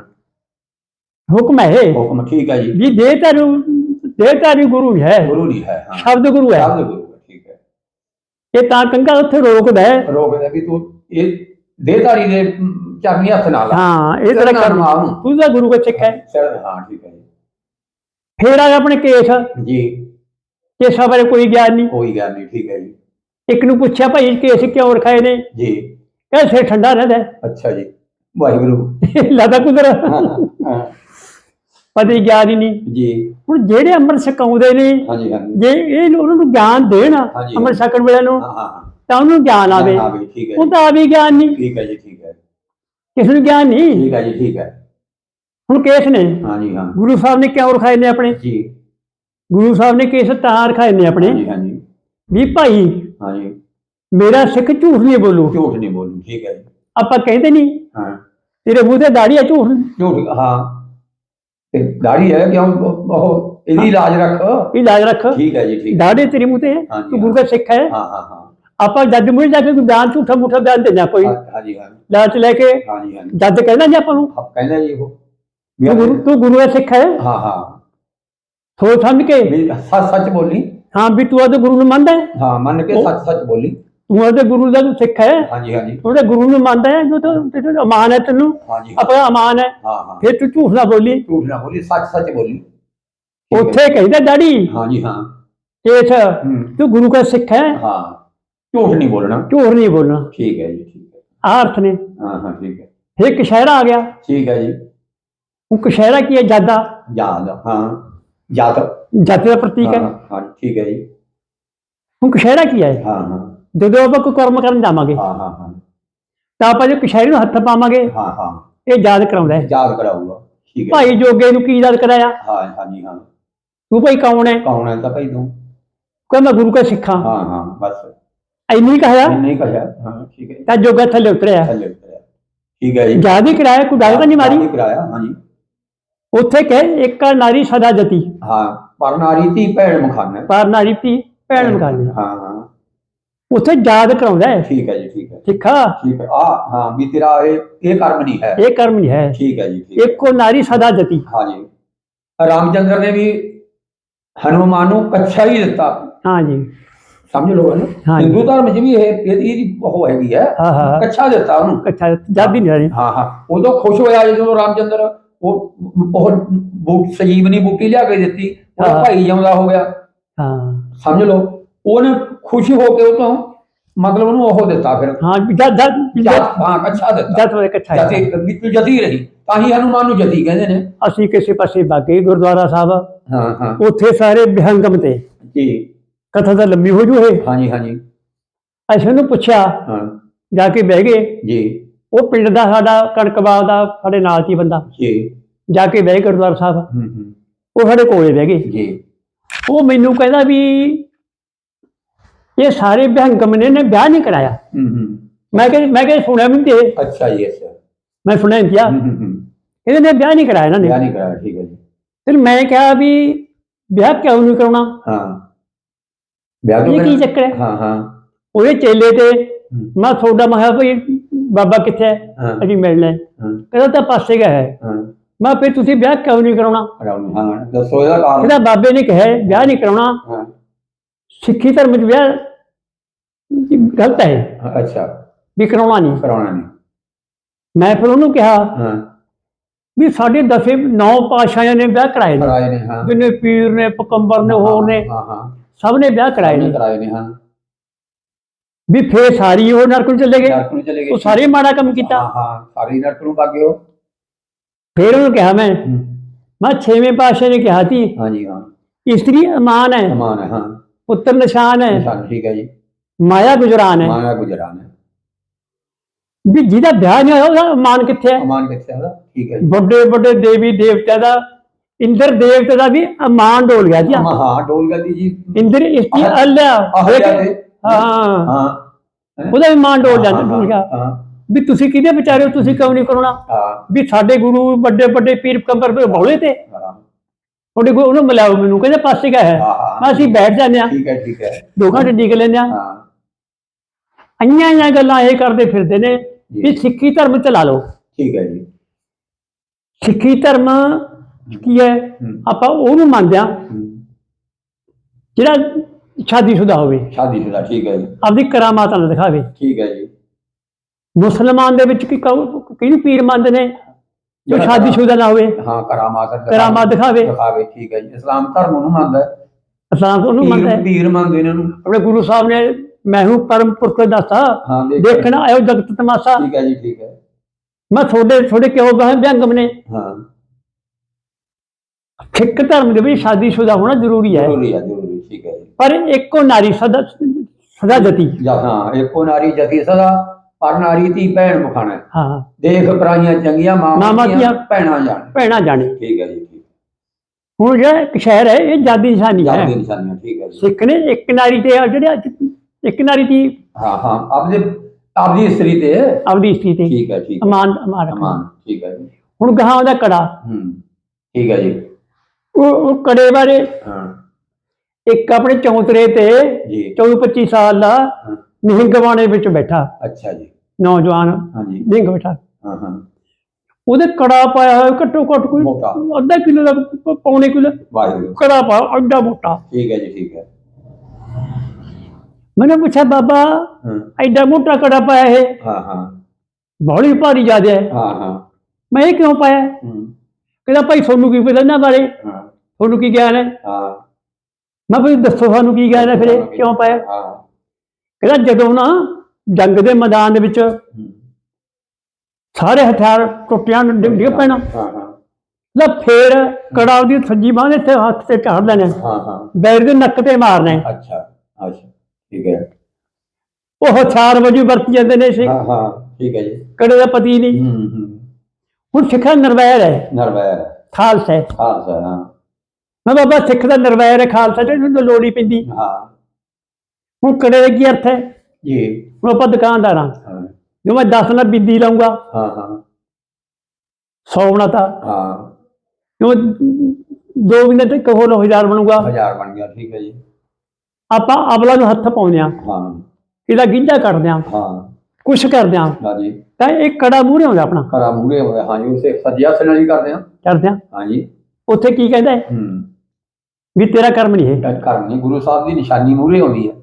[SPEAKER 2] ਹੁਕਮ ਹੈ
[SPEAKER 1] ਹੁਕਮ ਠੀਕ ਹੈ ਜੀ।
[SPEAKER 2] ਵੀ ਦੇ ਤਾਰੂ ਦੇ ਤਾਰੀ ਗੁਰੂ ਹੈ।
[SPEAKER 1] ਗੁਰੂ ਨਹੀਂ ਹੈ ਹਾਂ।
[SPEAKER 2] ਸ਼ਬਦ ਗੁਰੂ ਹੈ।
[SPEAKER 1] ਸ਼ਬਦ ਗੁਰੂ ਹੈ ਠੀਕ ਹੈ।
[SPEAKER 2] ਇਹ ਤਾਂ ਕੰਗਾ ਉੱਥੇ ਰੋਕਦਾ ਹੈ।
[SPEAKER 1] ਰੋਕਦਾ ਵੀ ਤੂੰ ਇਹ ਦੇ ਤਾਰੀ ਦੇ ਚਰਨੀ ਹੱਥ ਨਾਲ।
[SPEAKER 2] ਹਾਂ ਇਹ ਤੇਰਾ ਕਰਮ। ਤੂੰ ਤਾਂ ਗੁਰੂ ਕੋ ਸਿੱਖ ਹੈ।
[SPEAKER 1] ਸਿਰ- ਹਾਂ ਠੀਕ ਹੈ
[SPEAKER 2] ਫੇਰ ਆ ਆਪਣੇ ਕੇਸ।
[SPEAKER 1] ਜੀ।
[SPEAKER 2] ਕੇਸਾਂ ਬਾਰੇ ਕੋਈ ਗਿਆਨ ਨਹੀਂ।
[SPEAKER 1] ਕੋਈ ਗੱਲ ਨਹੀਂ ਠੀਕ ਹੈ ਜੀ।
[SPEAKER 2] ਇੱਕ ਨੂੰ ਪੁੱਛਿਆ ਭਾਈ ਕੇਸ ਕਿਉਂ ਰਖਾਏ ਨੇ?
[SPEAKER 1] ਜੀ।
[SPEAKER 2] ਕਹਿੰਦਾ ਸਿਰ ਠੰਡਾ ਰਹਿੰਦਾ।
[SPEAKER 1] ਅੱਛਾ ਜੀ। ਵਾਹਿਗੁਰੂ।
[SPEAKER 2] ਲਾਦਾ ਕੁਦਰ
[SPEAKER 1] ਹਾਂ, ਹਾਂ,
[SPEAKER 2] ਪਤਾ ਹੀ ਗਿਆਨ ਹੀ ਨਹੀਂ
[SPEAKER 1] ਜੀ।
[SPEAKER 2] ਹੁਣ ਜਿਹੜੇ ਅੰਮ੍ਰਿਤ ਛਕਾਉਂਦੇ ਨੇ
[SPEAKER 1] ਹਾਂਜੀ ਹਾਂਜੀ।
[SPEAKER 2] ਜੇ ਇਹ ਉਹਨਾਂ ਨੂੰ ਗਿਆਨ ਦੇਣ
[SPEAKER 1] ਹਾਂਜੀ।
[SPEAKER 2] ਅੰਮ੍ਰਿਤ ਛਕਣ ਵੇਲੇ ਨੂੰ
[SPEAKER 1] ਹਾਂ ਹਾਂ ਹਾਂ।
[SPEAKER 2] ਤਾਂ ਉਹਨੂੰ ਗਿਆਨ ਆਵੇ।
[SPEAKER 1] ਹਾਂ ਵੀ ਠੀਕ ਹੈ
[SPEAKER 2] ਉਹ
[SPEAKER 1] ਜੀ,
[SPEAKER 2] ਤਾਂ ਆਵੇ ਗਿਆਨ ਨਹੀਂ
[SPEAKER 1] ਠੀਕ ਹੈ ਜੀ ਠੀਕ ਹੈ।
[SPEAKER 2] ਕਿਸੇ ਨੂੰ ਗਿਆਨ ਨਹੀਂ
[SPEAKER 1] ਠੀਕ ਹੈ ਜੀ ਠੀਕ ਹੈ।
[SPEAKER 2] ਹੁਣ ਕੇਸ ਨੇ।
[SPEAKER 1] ਹਾਂਜੀ ਹਾਂ।
[SPEAKER 2] ਗੁਰੂ ਸਾਹਿਬ ਨੇ ਕਿਉਂ ਰਖਾਏ ਨੇ ਆਪਣੇ?
[SPEAKER 1] ਜੀ।
[SPEAKER 2] ਗੁਰੂ ਸਾਹਿਬ ਨੇ ਕੇਸ ਤਾਂ ਰਖਾਏ ਨੇ ਆਪਣੇ।
[SPEAKER 1] ਹਾਂਜੀ ਹਾਂਜੀ।
[SPEAKER 2] ਵੀ ਭਾਈ
[SPEAKER 1] ਹਾਂਜੀ।
[SPEAKER 2] ਮੇਰਾ ਸਿੱਖ ਝੂਠ ਨਹੀਂ ਬੋਲੂ।
[SPEAKER 1] ਝੂਠ ਨਹੀਂ ਬੋਲੂ ਠੀਕ ਹੈ ਜੀ।
[SPEAKER 2] ਆਪਾਂ ਕਹਿੰਦੇ ਨਹੀਂ
[SPEAKER 1] ਹਾਂ।
[SPEAKER 2] ਤੇਰੇ ਮੂੰਹ ਤੇ ਦਾੜੀ ਹੈ ਝੂਠ।
[SPEAKER 1] ਝੂਠ ਹਾਂ। ਤੇ ਦਾੜੀ ਹੈ ਕਿਉਂ ਉਹ ਉਹ ਇਹਦੀ ਇਲਾਜ ਰੱਖ
[SPEAKER 2] ਇਲਾਜ ਰੱਖ
[SPEAKER 1] ਠੀਕ ਹੈ ਜੀ ਠੀਕ ਹੈ
[SPEAKER 2] ਦਾੜੀ ਤੇਰੀ ਮੂੰਹ ਤੇ ਹੈ
[SPEAKER 1] ਹਾਂਜੀ,
[SPEAKER 2] ਤੂੰ ਗੁਰੂ ਦਾ ਸਿੱਖ ਹੈ
[SPEAKER 1] ਹਾਂ ਹਾਂ ਹਾਂ
[SPEAKER 2] ਆਪਾਂ ਜੱਜ ਮੂਹਰੇ ਜਾ ਕੇ ਕੋਈ ਬਿਆਨ ਝੂਠਾ ਮੂਠਾ ਬਿਆਨ ਦੇਣਾ ਕੋਈ
[SPEAKER 1] ਹਾਂ, ਹਾਂਜੀ ਹਾਂ
[SPEAKER 2] ਲਾਲਚ ਲੈ ਕੇ
[SPEAKER 1] ਹਾਂਜੀ ਹਾਂਜੀ
[SPEAKER 2] ਜੱਜ ਕਹਿੰਦਾ ਜੀ ਆਪਾਂ ਨੂੰ
[SPEAKER 1] ਆਪ ਕਹਿੰਦਾ ਜੀ ਉਹ
[SPEAKER 2] ਤੂੰ ਗੁਰੂ ਤੂੰ ਗੁਰੂ ਦਾ ਸਿੱਖ ਹੈ
[SPEAKER 1] ਹਾਂ ਹਾਂ
[SPEAKER 2] ਸੋਚ ਸਮਝ ਕੇ
[SPEAKER 1] ਵੀ ਸੱਚ ਸੱਚ ਬੋਲੀ
[SPEAKER 2] ਹਾਂ ਵੀ ਤੂੰ ਉਹਦੇ ਗੁਰੂ ਨੂੰ ਮੰਨਦਾ ਹੈ
[SPEAKER 1] ਹਾਂ ਮੰਨ ਕੇ ਸੱਚ ਸੱਚ ਬੋਲੀ
[SPEAKER 2] ਤੂੰ ਉਹਦੇ ਗੁਰੂ ਦਾ ਤੂੰ ਸਿੱਖ ਹੈ
[SPEAKER 1] ਹਾਂਜੀ ਹਾਂਜੀ।
[SPEAKER 2] ਉਹਦੇ ਗੁਰੂ ਨੂੰ ਮੰਨਦਾ ਹੈ ਜੋ ਤੂੰ ਤੇਰੇ ਅਮਾਨ ਹੈ ਤੈਨੂੰ
[SPEAKER 1] ਹਾਂਜੀ
[SPEAKER 2] ਆਪਣਾ ਅਮਾਨ ਹੈ।
[SPEAKER 1] ਹਾਂ ਹਾਂ।
[SPEAKER 2] ਫਿਰ ਤੂੰ ਝੂਠ ਨਾ ਬੋਲੀ।
[SPEAKER 1] ਝੂਠ ਨਾ ਬੋਲੀ ਸੱਚ ਸੱਚ ਬੋਲੀ।
[SPEAKER 2] ਉੱਥੇ ਕਹਿੰਦਾ ਦਾੜੀ
[SPEAKER 1] ਹਾਂਜੀ ਹਾਂ। ਹੂੰ।
[SPEAKER 2] ਤੂੰ ਗੁਰੂ ਦਾ ਸਿੱਖ ਹੈ।
[SPEAKER 1] ਹਾਂ। ਝੂਠ ਨਹੀਂ ਬੋਲਣਾ।
[SPEAKER 2] ਝੂਠ ਨਹੀਂ ਬੋਲਣਾ।
[SPEAKER 1] ਠੀਕ ਹੈ ਜੀ ਠੀਕ ਹੈ।
[SPEAKER 2] ਆਹ ਅਰਥ ਨੇ।
[SPEAKER 1] ਹਾਂ ਹਾਂ ਠੀਕ ਹੈ।
[SPEAKER 2] ਫਿਰ ਕਸ਼ਹਿਰਾ ਆ ਗਿਆ।
[SPEAKER 1] ਠੀਕ ਹੈ ਜੀ।
[SPEAKER 2] ਉਹ ਕਸ਼ਹਿਰਾ ਕੀ ਹੈ? ਜਾਦਾ।
[SPEAKER 1] ਯਾਦ ਹਾਂ। ਜਾਤ।
[SPEAKER 2] ਜਾਤੀ ਦਾ ਪ੍ਰਤੀਕ ਹੈ।
[SPEAKER 1] ਹਾਂ ਠੀਕ ਹੈ ਜੀ।
[SPEAKER 2] ਹੁਣ ਕਸ਼ਹਿਰਾ ਕੀ ਹੈ?
[SPEAKER 1] ਹਾਂ ਹਾਂ।
[SPEAKER 2] ਜਦੋਂ ਆਪਾਂ ਕੋਈ ਕਰਮ ਕਰਨ ਜਾਵਾਂਗੇ
[SPEAKER 1] ਹਾਂ ਹਾਂ ਹਾਂ।
[SPEAKER 2] ਤਾਂ ਆਪਾਂ ਜੋ ਕਸ਼ਹਿਰੇ ਨੂੰ ਹੱਥ ਪਾਵਾਂਗੇ
[SPEAKER 1] ਹਾਂ ਹਾਂ।
[SPEAKER 2] ਇਹ ਯਾਦ ਕਰਾਉਂਦਾ ਹੈ।
[SPEAKER 1] ਯਾਦ ਕਰਾਊਗਾ। ਠੀਕ ਹੈ।
[SPEAKER 2] ਭਾਈ ਜੋਗੇ ਨੂੰ ਕੀ ਯਾਦ ਕਰਾਇਆ?
[SPEAKER 1] ਹਾਂ ਹਾਂਜੀ ਹਾਂ।
[SPEAKER 2] ਤੂੰ ਭਾਈ ਕੌਣ ਹੈ?
[SPEAKER 1] ਕੌਣ ਹੈ ਤਾਂ ਭਾਈ ਤੂੰ?
[SPEAKER 2] ਕਹਿੰਦਾ ਗੁਰੂ ਕਾ ਸਿੱਖਾਂ।
[SPEAKER 1] ਹਾਂ ਹਾਂ ਬਸ।
[SPEAKER 2] ਐਨੀ ਕਹਾਇਆ
[SPEAKER 1] ਨਹੀਂ ਕਹਿਆ ਹਾਂ। ਠੀਕ ਹੈ
[SPEAKER 2] ਤਾਂ ਜੋਗਾ ਥੱਲੇ ਉਤਰਿਆ।
[SPEAKER 1] ਥੱਲੇ ਉਤਰਿਆ। ਠੀਕ ਹੈ ਜੀ।
[SPEAKER 2] ਯਾਦ ਹੀ ਕਰਾਇਆ? ਕੋਈ ਗੱਲ ਤਾਂ ਨਹੀਂ ਮਾਰੀ?
[SPEAKER 1] ਯਾਦ ਹੀ ਕਰਾਇਆ ਹਾਂਜੀ
[SPEAKER 2] ਉੱਥੇ ਕਹੇ ਇੱਕ ਨਾਰੀ ਸਦਾ ਜਤੀ।
[SPEAKER 1] ਹਾਂ ਪਰ ਨਾਰੀ ਧੀ ਭੈਣ ਮਖਾਨਾ।
[SPEAKER 2] ਪਰ ਨਾਰੀ ਧੀ ਭੈਣ ਮਕਾਨੀ
[SPEAKER 1] ਹਾਂ ਹਾਂ।
[SPEAKER 2] ਉੱਥੇ ਯਾਦ ਕਰਾਉਂਦਾ ਹੈ।
[SPEAKER 1] ਠੀਕ ਹੈ ਜੀ ਠੀਕ ਹੈ। ਠੀਕ ਹੈ। ਆ ਹਾਂ ਵੀ ਤੇਰਾ ਇਹ ਇਹ ਕਰਮ ਨਹੀਂ ਹੈ।
[SPEAKER 2] ਇਹ ਕਰਮ ਨਹੀਂ ਹੈ।
[SPEAKER 1] ਠੀਕ ਹੈ ਜੀ ਠੀਕ ਹੈ।
[SPEAKER 2] ਇੱਕੋ ਨਾਰੀ ਸਦਾ ਜਤੀ
[SPEAKER 1] ਹਾਂਜੀ ਰਾਮਚੰਦਰ ਨੇ ਵੀ ਹਨੂਮਾਨ ਨੂੰ ਕੱਛਾ ਹੀ ਦਿੱਤਾ।
[SPEAKER 2] ਹਾਂ ਜੀ।
[SPEAKER 1] ਸਮਝ ਲਓ ਨਾ। ਹਿੰਦੂ ਧਰਮ 'ਚ ਵੀ ਇਹ ਇਹਦੀ ਉਹ ਹੈਗੀ ਹੈ।
[SPEAKER 2] ਹਾਂ ਹਾਂ।
[SPEAKER 1] ਕੱਛਾ ਦਿੱਤਾ ਉਹਨੂੰ।
[SPEAKER 2] ਕੱਚਾ ਯਾਦ ਹੀ ਨਹੀਂ
[SPEAKER 1] ਹਾਂ ਹਾਂ। ਉਦੋਂ ਖੁਸ਼ ਹੋਇਆ ਜਦੋਂ ਰਾਮਚੰਦਰ ਉਹ ਉਹ ਬੂਟ ਸਜੀਵਨੀ ਬੂਟੀ ਲਿਆ ਕੇ ਦਿੱਤੀ। ਉਹਦਾ
[SPEAKER 2] ਹਾਂ।
[SPEAKER 1] ਭਾਈ ਜਿਉਂਦਾ ਹੋ ਗਿਆ।
[SPEAKER 2] ਹਾਂ।
[SPEAKER 1] ਸਮਝ ਲਓ। ਉਹਨੇ ਖੁਸ਼ ਹੋ ਕੇ ਉਹ ਤੋਂ ਮਤਲਬ ਉਹਨੂੰ ਉਹ ਦਿੱਤਾ ਫਿਰ।
[SPEAKER 2] ਹਾਂ ਜਦ ਜਦ
[SPEAKER 1] ਜਾਤ ਹਾਂ ਕੱਛਾ ਦਿੱਤਾ।
[SPEAKER 2] ਜਦ ਹੈ।
[SPEAKER 1] ਜਤੀ ਵੀ ਤੂੰ ਜਤੀ ਰਹੀ ਤਾਂ ਹੀ ਹਨੂਮਾਨ ਨੂੰ ਜਤੀ ਕਹਿੰਦੇ ਨੇ।
[SPEAKER 2] ਅਸੀਂ ਕਿਸੇ ਪਾਸੇ ਬਾਗੇ ਗੁਰਦੁਆਰਾ ਸਾਹਿਬ
[SPEAKER 1] ਹਾਂ ਹਾਂ।
[SPEAKER 2] ਉੱਥੇ ਸਾਰੇ ਵਿਹੰਗਮ ਤੇ।
[SPEAKER 1] ਜੀ।
[SPEAKER 2] ਕਥਾ ਤਾਂ ਲੰਬੀ ਹੋ ਜੂ ਇਹ।
[SPEAKER 1] ਹਾਂਜੀ ਹਾਂਜੀ।
[SPEAKER 2] ਅਸੀਂ ਉਹਨੂੰ ਪੁੱਛਿਆ
[SPEAKER 1] ਹਾਂ।
[SPEAKER 2] ਜਾ ਕੇ ਬਹਿ ਗਏ।
[SPEAKER 1] ਜੀ।
[SPEAKER 2] ਉਹ ਪਿੰਡ ਦਾ ਸਾਡਾ ਕਣਕਬਾਗ ਦਾ ਸਾਡੇ ਨਾਲ ਸੀ ਬੰਦਾ।
[SPEAKER 1] ਜੀ।
[SPEAKER 2] ਜਾ ਕੇ ਬਹਿ ਗੁਰਦੁਆਰਾ ਸਾਹਿਬ।
[SPEAKER 1] ਹੂੰ ਹੂੰ।
[SPEAKER 2] ਉਹ ਸਾਡੇ ਕੋਲੇ ਬਹਿ ਗਏ।
[SPEAKER 1] ਜੀ।
[SPEAKER 2] ਉਹ ਮੈਨੂੰ ਕਹਿੰਦਾ ਵੀ ਇਹ ਸਾਰੇ ਵਿਹੰਗਮ ਨੇ ਨੇ ਵਿਆਹ ਨਹੀਂ ਕਰਾਇਆ।
[SPEAKER 1] ਹੂੰ ਹੂੰ।
[SPEAKER 2] ਮੈਂ ਕਿਹਾ ਮੈਂ ਕਿਹਾ ਸੁਣਿਆ ਵੀ ਤੇ।
[SPEAKER 1] ਅੱਛਾ ਜੀ ਅੱਛਾ।
[SPEAKER 2] ਮੈਂ ਸੁਣਿਆ ਕਿਹਾ।
[SPEAKER 1] ਹੂੰ ਹੂੰ ਹੂੰ।
[SPEAKER 2] ਇਹਦੇ ਨੇ ਵਿਆਹ ਨਹੀਂ ਕਰਾਇਆ ਇਹਨਾਂ
[SPEAKER 1] ਵਿਆਹ
[SPEAKER 2] ਨੇ
[SPEAKER 1] ਨਹੀਂ ਕਰਾਇਆ ਠੀਕ ਹੈ ਜੀ।
[SPEAKER 2] ਫਿਰ ਮੈਂ ਕਿਹਾ ਵੀ ਵਿਆਹ ਕਿਉਂ ਨਹੀਂ ਕਰਾਉਣਾ?
[SPEAKER 1] ਹਾਂ। ਵਿਆਹ ਕਿਉਂ
[SPEAKER 2] ਇਹ ਕੀ? ਚੱਕਰ ਹੈ?
[SPEAKER 1] ਹਾਂ ਹਾਂ।
[SPEAKER 2] ਉਹਦੇ ਚੇਲੇ ਤੇ ਮੈਂ ਤੁਹਾਡਾ ਮੈਂ ਕਿਹਾ ਭਈ ਬਾਬਾ ਕਿੱਥੇ ਹੈ?
[SPEAKER 1] ਹਾਂ।
[SPEAKER 2] ਅਸੀਂ ਮਿਲਣਾ ਹੈ
[SPEAKER 1] ਹਾਂ।
[SPEAKER 2] ਕਹਿੰਦਾ ਤਾਂ ਪਾਸੇ ਗਿਆ ਹੈ। ਮੈਂ ਫਿਰ ਤੁਸੀਂ ਵਿਆਹ ਕਿਉਂ ਨਹੀਂ ਕਰਾਉਣਾ?
[SPEAKER 1] ਹਾਂ। ਦੱਸੋ ਇਹਦਾ ਕਾਰਨ।
[SPEAKER 2] ਕਹਿੰਦਾ ਬਾਬੇ ਨੇ ਕਿਹਾ ਵਿਆਹ ਨਹੀਂ ਕਰਾਉਣਾ। ਸਿੱਖੀ ਧਰਮ ਵਿੱਚ ਵਿਆਹ ਗਲਤ ਹੈ
[SPEAKER 1] ਹਾਂ, ਅੱਛਾ।
[SPEAKER 2] ਵੀ ਕਰਾਉਣਾ ਨਹੀਂ।
[SPEAKER 1] ਕਰਾਉਣਾ ਨਹੀਂ।
[SPEAKER 2] ਮੈਂ ਫਿਰ ਉਹਨੂੰ ਕਿਹਾ
[SPEAKER 1] ਹਾਂ।
[SPEAKER 2] ਵੀ ਸਾਡੇ ਦਸੇ ਨੌ ਪਾਸ਼ਾਆਂ ਨੇ ਵਿਆਹ ਕਰਾਏ ਨੇ।
[SPEAKER 1] ਕਰਾਏ ਨੇ ਹਾਂ।
[SPEAKER 2] ਜਿੰਨੇ ਪੀਰ ਨੇ ਪਕੰਬਰ ਨੇ ਹੋਰ ਨੇ
[SPEAKER 1] ਹਾਂ ਹਾਂ
[SPEAKER 2] ਸਭ ਨੇ ਵਿਆਹ ਕਰਾਏ
[SPEAKER 1] ਨੇ। ਕਰਾਏ ਨੇ ਹਾਂ।
[SPEAKER 2] ਵੀ ਫੇਰ ਸਾਰੀ ਉਹ ਨਰਕ ਨੂੰ ਚਲੇ ਗਏ।
[SPEAKER 1] ਨਰਕ ਨੂੰ ਚਲੇ ਗਏ।
[SPEAKER 2] ਉਹ ਸਾਰੇ ਮਾੜਾ ਕੰਮ ਕੀਤਾ।
[SPEAKER 1] ਹਾਂ ਹਾਂ। ਸਾਰੀ ਨਰਕ ਨੂੰ ਭਾਗੇ ਹੋ
[SPEAKER 2] ਫੇਰ ਉਹਨੂੰ ਕਿਹਾ ਮੈਂ ਮੈਂ ਛੇਵੇਂ ਪਾਸ਼ਾ ਨੇ ਕਿਹਾ ਸੀ
[SPEAKER 1] ਹਾਂਜੀ ਹਾਂ।
[SPEAKER 2] ਇਸਤਰੀ ਅਮਾਨ ਹੈ
[SPEAKER 1] ਸਮਾਨ ਹੈ ਹਾਂ।
[SPEAKER 2] ਪੁੱਤਰ ਨਿਸ਼ਾਨ ਹੈ।
[SPEAKER 1] ਨਿਸ਼ਾਨ ਠੀਕ ਹੈ ਜੀ।
[SPEAKER 2] ਮਾਇਆ ਗੁਜਰਾਨ ਹੈ।
[SPEAKER 1] ਮਾਇਆ ਗੁਜਰਾਨ ਹੈ।
[SPEAKER 2] ਵੀ ਜਿਹਦਾ ਵਿਆਹ ਨਹੀਂ ਹੋਇਆ ਉਹਦਾ ਅਮਾਨ ਕਿੱਥੇ ਹੈ?
[SPEAKER 1] ਅਮਾਨ ਕਿੱਥੇ ਹੈ ਠੀਕ ਹੈ ਜੀ।
[SPEAKER 2] ਵੱਡੇ ਵੱਡੇ ਦੇਵੀ ਦੇਵਤਿਆਂ ਦਾ ਇੰਦਰ ਦੇਵਤੇ ਦਾ ਵੀ ਅਮਾਨ ਡੋਲ ਗਿਆ ਜੀ।
[SPEAKER 1] ਹਾਂ ਹਾਂ ਡੋਲ ਗਦੀ ਜੀ
[SPEAKER 2] ਇੰਦਰ ਅੱਲਿਆ
[SPEAKER 1] ਆਹ ਜਾਂਦੇ
[SPEAKER 2] ਹਾਂ।
[SPEAKER 1] ਹਾਂ।
[SPEAKER 2] ਉਹਦਾ ਵੀ ਮਾਨ ਡੋਲ ਜਾਂਦਾ ਡੋਲ ਗਿਆ।
[SPEAKER 1] ਹਾਂ।
[SPEAKER 2] ਵੀ ਤੁਸੀਂ ਕਿਹਦੇ ਵਿਚਾਰੇ ਹੋ ਤੁਸੀਂ ਕਿਉਂ ਨਹੀਂ ਕਰੋਣਾ
[SPEAKER 1] ਹਾਂ।
[SPEAKER 2] ਵੀ ਸਾਡੇ ਗੁਰੂ ਵੱਡੇ ਵੱਡੇ ਪੀਰ ਕੰਬਰ ਤੇ ਬੋਲੇ ਤੇ।
[SPEAKER 1] ਹਾਂ।
[SPEAKER 2] ਤੁਹਾਡੇ ਕੋਲ ਉਹਨੂੰ ਮਿਲਾਓ ਮੈਨੂੰ ਕਹਿੰਦੇ ਪਾਸੇ ਗਿਆ ਹੈ।
[SPEAKER 1] ਹਾਂ, ਹਾਂ।
[SPEAKER 2] ਮੈਂ ਅਸੀਂ ਬੈਠ ਜਾਂਦੇ ਆ
[SPEAKER 1] ਠੀਕ ਹੈ ਠੀਕ ਹੈ।
[SPEAKER 2] ਦੋ ਘੰਟੇ ਨਿਕਲ ਲੈਂਦੇ ਆ
[SPEAKER 1] ਹਾਂ।
[SPEAKER 2] ਅੰਨਾਂ ਜਾਂ ਗੱਲਾਂ ਇਹ ਕਰਦੇ ਫਿਰਦੇ ਨੇ ਵੀ ਸਿੱਖੀ ਧਰਮ ਚਲਾ ਲਓ।
[SPEAKER 1] ਠੀਕ ਹੈ ਜੀ।
[SPEAKER 2] ਸਿੱਖੀ ਧਰਮ ਕੀ ਹੈ? ਆਪਾਂ ਉਹਨੂੰ ਮੰਨਦੇ ਆ ਜਿਹੜਾ ਸ਼ਾਦੀशुदा ਹੋਵੇ।
[SPEAKER 1] ਸ਼ਾਦੀशुदा ਠੀਕ ਹੈ ਜੀ।
[SPEAKER 2] ਆਪਦੀ ਕਰਾਮਾਤ ਨਾ ਦਿਖਾਵੇ।
[SPEAKER 1] ਠੀਕ ਹੈ ਜੀ।
[SPEAKER 2] ਮੁਸਲਮਾਨ ਦੇ ਵਿੱਚ ਕੀ ਕਿਹਨੂੰ ਪੀਰ ਮੰਨਦੇ ਨੇ? ਜੋ
[SPEAKER 1] ਸ਼ਾਦੀ
[SPEAKER 2] ਸ਼ੁਦਾ ਨਾ ਹੋਵੇ।
[SPEAKER 1] ਹਾਂ ਕਰਾਮਾਤ
[SPEAKER 2] ਕਰਾਮਾਤ ਦਿਖਾਵੇ।
[SPEAKER 1] ਦਿਖਾਵੇ ਠੀਕ ਹੈ ਜੀ। ਇਸਲਾਮ ਧਰਮ ਨੂੰ ਮੰਨਦਾ ਹੈ।
[SPEAKER 2] ਇਸਲਾਮ ਉਹਨੂੰ ਮੰਨਦਾ ਹੈ।
[SPEAKER 1] ਪੀਰ ਮੰਨਦੇ ਨੇ ਉਹਨੂੰ।
[SPEAKER 2] ਆਪਣੇ ਗੁਰੂ ਸਾਹਿਬ ਨੇ ਮੈਂ ਹੂੰ ਪਰਮ ਪੁਰਖ
[SPEAKER 1] ਦੇਖ
[SPEAKER 2] ਦੇਖਣ ਆਇਓ ਜਗਤ ਤਮਾਸ਼ਾ।
[SPEAKER 1] ਠੀਕ ਹੈ ਜੀ ਠੀਕ ਹੈ।
[SPEAKER 2] ਮੈਂ ਤੁਹਾਡੇ ਤੁਹਾਡੇ ਕਿਉਂ ਗਏ ਵਿਅੰਗਮ ਨੇ?
[SPEAKER 1] ਹਾਂ।
[SPEAKER 2] ਸਿੱਖ ਧਰਮ ਦੇ ਵਿੱਚ ਸ਼ਾਦੀशुदा ਹੋਣਾ ਜ਼ਰੂਰੀ ਹੈ।
[SPEAKER 1] ਜ਼ਰੂਰੀ ਹੈ ਜ਼ਰੂਰੀ ਠੀਕ ਹੈ
[SPEAKER 2] ਪਰ ਇੱਕੋ ਨਾਰੀ ਸਦਾ ਸਦਾ ਜਤੀ।
[SPEAKER 1] ਹਾਂ ਏਕੋ ਨਾਰੀ ਜਤੀ ਸਦਾ ਪਰ ਨਾਰੀ ਧੀ ਭੈਣ ਮੁਖਾਣਾ
[SPEAKER 2] ਹਾਂ।
[SPEAKER 1] ਦੇਖ ਪਰਾਈਆਂ ਚੰਗੀਆਂ
[SPEAKER 2] ਮਾਵਾਂ ਦੀਆਂ
[SPEAKER 1] ਭੈਣਾਂ ਜਾਣ।
[SPEAKER 2] ਭੈਣਾ ਜਾਣੇ।
[SPEAKER 1] ਠੀਕ ਹੈ ਜੀ
[SPEAKER 2] ਹੁਣ ਜਿਹੜਾ ਇੱਕ ਸ਼ਹਿਰ ਹੈ ਇਹ ਜਾਦੀ ਨਿਸ਼ਾਨੀ ਹੈ।
[SPEAKER 1] ਦੀ ਨਿਸ਼ਾਨੀਆਂ ਠੀਕ ਹੈ ਜੀ।
[SPEAKER 2] ਸਿੱਖ ਨੇ ਇੱਕ ਨਾਰੀ ਤੇ ਜਿਹੜੇ ਅੱਜ ਇੱਕ ਨਾਰੀ ਦੀ
[SPEAKER 1] ਹਾਂ ਹਾਂ ਆਪਦੇ ਆਪਦੀ ਇਸਤਰੀ ਤੇ?
[SPEAKER 2] ਆਪਦੀ ਇਸਤਰੀ ਤੇ।
[SPEAKER 1] ਠੀਕ ਹੈ ਠੀਕ ਹੈ।
[SPEAKER 2] ਅਮਾਨ ਰੱਖਣਾ।
[SPEAKER 1] ਅਮਾਨ ਠੀਕ ਹੈ ਜੀ।
[SPEAKER 2] ਹੁਣ ਗਾਹਾਂ ਦਾ ਕੜਾ।
[SPEAKER 1] ਹੂੰ ਠੀਕ ਹੈ ਜੀ।
[SPEAKER 2] ਉਹ ਉਹ ਕੜੇ ਬਾਰੇ
[SPEAKER 1] ਹਾਂ।
[SPEAKER 2] ਇੱਕ ਆਪਣੇ ਚੌਂਤਰੇ ਤੇ
[SPEAKER 1] ਜੀ।
[SPEAKER 2] 24 25 ਸਾਲ ਦਾ
[SPEAKER 1] ਹਾਂ,
[SPEAKER 2] ਨਿਹੰਗਵਾਣੇ ਵਿੱਚ ਬੈਠਾ।
[SPEAKER 1] ਅੱਛਾ ਜੀ।
[SPEAKER 2] ਨੌਜਵਾਨ
[SPEAKER 1] ਹਾਂਜੀ
[SPEAKER 2] ਨਿਹੰਗ ਬੈਠਾ।
[SPEAKER 1] ਹਾਂ ਹਾਂ।
[SPEAKER 2] ਉਹਦੇ ਕੜਾ ਪਾਇਆ ਹੋਇਆ ਘੱਟੋ ਘੱਟ ਕੋਈ
[SPEAKER 1] ਮੋਟਾ।
[SPEAKER 2] ਅੱਧਾ ਕਿਲੋ ਦਾ ਪ- ਪੌਣੇ ਕਿਲੋ
[SPEAKER 1] ਵਾਹਿਗੁਰੂ।
[SPEAKER 2] ਕੜਾ ਪਾਇਆ ਅੱਡਾ ਮੋਟਾ।
[SPEAKER 1] ਠੀਕ ਹੈ ਜੀ ਠੀਕ ਹੈ।
[SPEAKER 2] ਮੈंने ਪੁੱਛਿਆ ਬਾਬਾ
[SPEAKER 1] ਹਾਂ
[SPEAKER 2] ਐਡਾ ਮੋਟਾ ਕੜਾ ਪਾਇਆ ਹੈ
[SPEAKER 1] ਹਾਂ ਹਾਂ
[SPEAKER 2] ਬੜੀ ਭਾਰੀ ਜ਼ਿਆਦਾ ਹੈ
[SPEAKER 1] ਹਾਂ ਹਾਂ
[SPEAKER 2] ਮੈਂ ਇਹ ਕਿਉਂ ਪਾਇਆ ਕਹਿੰਦਾ ਭਾਈ ਤੁਹਾਨੂੰ ਕੀ ਪਤਾ ਇਹਨਾਂ ਬਾਰੇ
[SPEAKER 1] ਹਾਂ
[SPEAKER 2] ਤੁਹਾਨੂੰ ਕੀ ਗਿਆਨ ਹੈ
[SPEAKER 1] ਹਾਂ
[SPEAKER 2] ਮੈਂ ਵੀ ਦੱਸੋ ਸਾਨੂੰ ਕੀ ਗਿਆਨ ਹੈ ਫਿਰ ਇਹ ਕਿਉਂ ਪਾਇਆ
[SPEAKER 1] ਹਾਂ
[SPEAKER 2] ਕਹਿੰਦਾ ਜਦੋਂ ਨਾ ਜੰਗ ਦੇ ਮੈਦਾਨ ਦੇ ਵਿੱਚ ਸਾਰੇ ਹਥਿਆਰ ਟੁੱਟਿਆਂ ਡਿੱਗ ਪੈਣਾ
[SPEAKER 1] ਹਾਂ ਹਾਂ
[SPEAKER 2] ਲੈ ਫੇਰ ਕੜਾ ਉਹਦੀ ਸੱਜੀ ਬਾਹ ਦੇ ਹੱਥ ਤੇ ਝਾੜ ਲੈਣਾ
[SPEAKER 1] ਹਾਂ ਹਾਂ
[SPEAKER 2] ਬੈਰ ਦੇ ਨੱਕ ਤੇ ਮਾਰਨਾ।
[SPEAKER 1] ਅੱਛਾ ਅੱਛਾ
[SPEAKER 2] ਉਹ ਹਥਿਆਰ ਵਜੂ ਵਰਤ ਜਾਂਦੇ ਨੇ ਸੀ
[SPEAKER 1] ਹਾਂ ਹਾਂ ਠੀਕ ਹੈ ਜੀ।
[SPEAKER 2] ਕੜੇ ਦਾ ਪਤੀ ਨਹੀਂ।
[SPEAKER 1] ਹੂੰ ਹੂੰ।
[SPEAKER 2] ਹੁਣ ਸਿੱਖਾ ਨਰਵੈਰ ਹੈ।
[SPEAKER 1] ਨਰਵੈਰ
[SPEAKER 2] ਖਾਲਸਾ ਹੈ।
[SPEAKER 1] ਖਾਲਸਾ ਹਾਂ।
[SPEAKER 2] ਮੈਂ ਬਾਬਾ ਸਿੱਖ ਦਾ ਨਰਵੈਰ ਹੈ ਖਾਲਸਾ ਤੇ ਇਹਨੂੰ ਲੋੜ ਹੀ ਪੈਂਦੀ।
[SPEAKER 1] ਹਾਂ।
[SPEAKER 2] ਹੁਣ ਕੜੇ ਦਾ ਕੀ ਅਰਥ ਹੈ?
[SPEAKER 1] ਜੀ।
[SPEAKER 2] ਹੁਣ ਆਪਾਂ ਦੁਕਾਨਦਾਰ ਹਾਂ।
[SPEAKER 1] ਹਾਂ।
[SPEAKER 2] ਜੋ ਮੈਂ 10 ਨਾਲ ਬਿੰਦੀ ਲਾਉਂਗਾ
[SPEAKER 1] ਹਾਂ ਹਾਂ।
[SPEAKER 2] 100 ਬਣਾ ਤਾਂ।
[SPEAKER 1] ਹਾਂ।
[SPEAKER 2] ਜੋ ਦੋ ਮਹੀਨੇ ਤੱਕ ਹੋਰ 1000 ਬਣੂਗਾ।
[SPEAKER 1] ਹਜ਼ਾਰ ਬਣ ਗਿਆ ਠੀਕ ਹੈ ਜੀ।
[SPEAKER 2] ਆਪਾਂ ਅਬਲਾ ਨੂੰ ਹੱਥ ਪਾਉਂਦੇ ਆ
[SPEAKER 1] ਹਾਂ।
[SPEAKER 2] ਇਹਦਾ ਗਿੰਝਾ ਕੱਢਦੇ ਆ।
[SPEAKER 1] ਹਾਂ।
[SPEAKER 2] ਕੁਛ ਕਰਦੇ ਆ।
[SPEAKER 1] ਹਾਂਜੀ।
[SPEAKER 2] ਤਾਂ ਇਹ ਕੜਾ ਮੂਹਰੇ ਆਉਂਦਾ ਆਪਣਾ।
[SPEAKER 1] ਕਰਾ ਮੂਰੇ ਹੋਇਆ ਹਾਂਜੀ। ਉਸੇ ਸੱਜਿਆ ਸੇ ਨਾਲ ਹੀ ਕਰਦੇ ਹਾਂ
[SPEAKER 2] ਕਰਦੇ ਆ।
[SPEAKER 1] ਹਾਂਜੀ।
[SPEAKER 2] ਉੱਥੇ ਕੀ ਕਹਿੰਦਾ ਹੈ?
[SPEAKER 1] ਹੂੰ।
[SPEAKER 2] ਵੀ ਤੇਰਾ ਕਰਮ ਨਹੀਂ ਹੈ।
[SPEAKER 1] ਟੱਚ ਕਰਨੀ ਗੁਰੂ ਸਾਹਿਬ ਦੀ ਨਿਸ਼ਾਨੀ ਮੂਰੇ ਆਉਂਦੀ ਹੈ।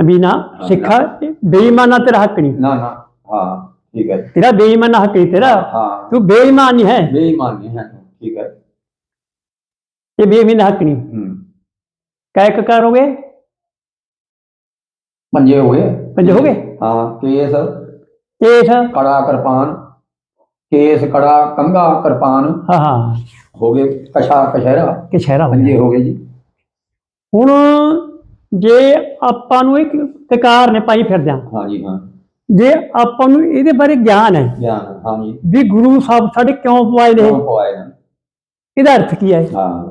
[SPEAKER 2] ਅਬੀ ਨਾ ਸਿੱਖਾ ਬੇਈਮਾਨਾ ਤੇਰਾ ਹੱਕ ਨਹੀਂ।
[SPEAKER 1] ਨਾ ਨਾ। ਹਾਂ ਠੀਕ ਹੈ
[SPEAKER 2] ਤੇਰਾ ਬੇਈਮਾਨਾ ਹੱਕ ਨਹੀਂ ਤੇਰਾ।
[SPEAKER 1] ਹਾਂ।
[SPEAKER 2] ਤੂੰ ਬੇਈਮਾਨ ਨਹੀਂ ਹੈ।
[SPEAKER 1] ਬੇਈਮਾਨ ਨਹੀਂ ਹੈ। ਠੀਕ ਹੈ।
[SPEAKER 2] ਇਹ ਬੇਈਮਾਨ ਹੱਕ ਨਹੀਂ।
[SPEAKER 1] ਹੂੰ।
[SPEAKER 2] ਕਾਇ ਕ ਕਰੋਗੇ
[SPEAKER 1] ਪੰਜੇ ਹੋ ਗਏ।
[SPEAKER 2] ਪੰਜ ਹੋ ਗਏ?
[SPEAKER 1] ਹਾਂ ਕੇਸ
[SPEAKER 2] ਇਸ
[SPEAKER 1] ਕੜਾ ਕਿਰਪਾਨ ਕੇਸ ਕੜਾ ਕੰਗਾ ਕਿਰਪਾਨ।
[SPEAKER 2] ਹਾਂ ਹਾਂ।
[SPEAKER 1] ਹੋ ਗਏ ਕਸ਼ਾ ਕਸ਼ਹਿਰਾ
[SPEAKER 2] ਕਿ ਸ਼ਹਿਰਾ ਹੋ
[SPEAKER 1] ਪੰਜੇ ਹੋ ਗਏ ਜੀ।
[SPEAKER 2] ਹੁਣ ਜੇ ਆਪਾਂ ਨੂੰ ਇੱਕ ਤਕਾਰ ਨੇ ਪਾਈ ਫਿਰਦੇ ਹਾਂ
[SPEAKER 1] ਹਾਂਜੀ ਹਾਂ।
[SPEAKER 2] ਜੇ ਆਪਾਂ ਨੂੰ ਇਹਦੇ ਬਾਰੇ ਗਿਆਨ ਹੈ।
[SPEAKER 1] ਗਿਆਨ ਹਾਂਜੀ
[SPEAKER 2] ਵੀ ਗੁਰੂ ਸਾਹਿਬ ਸਾਡੇ ਕਿਉਂ ਪਵਾਏ ਨੇ?
[SPEAKER 1] ਕਿਉਂ ਪਵਾਏ ਨੇ?
[SPEAKER 2] ਇਹਦਾ ਅਰਥ ਕੀ ਹੈ?
[SPEAKER 1] ਹਾਂ।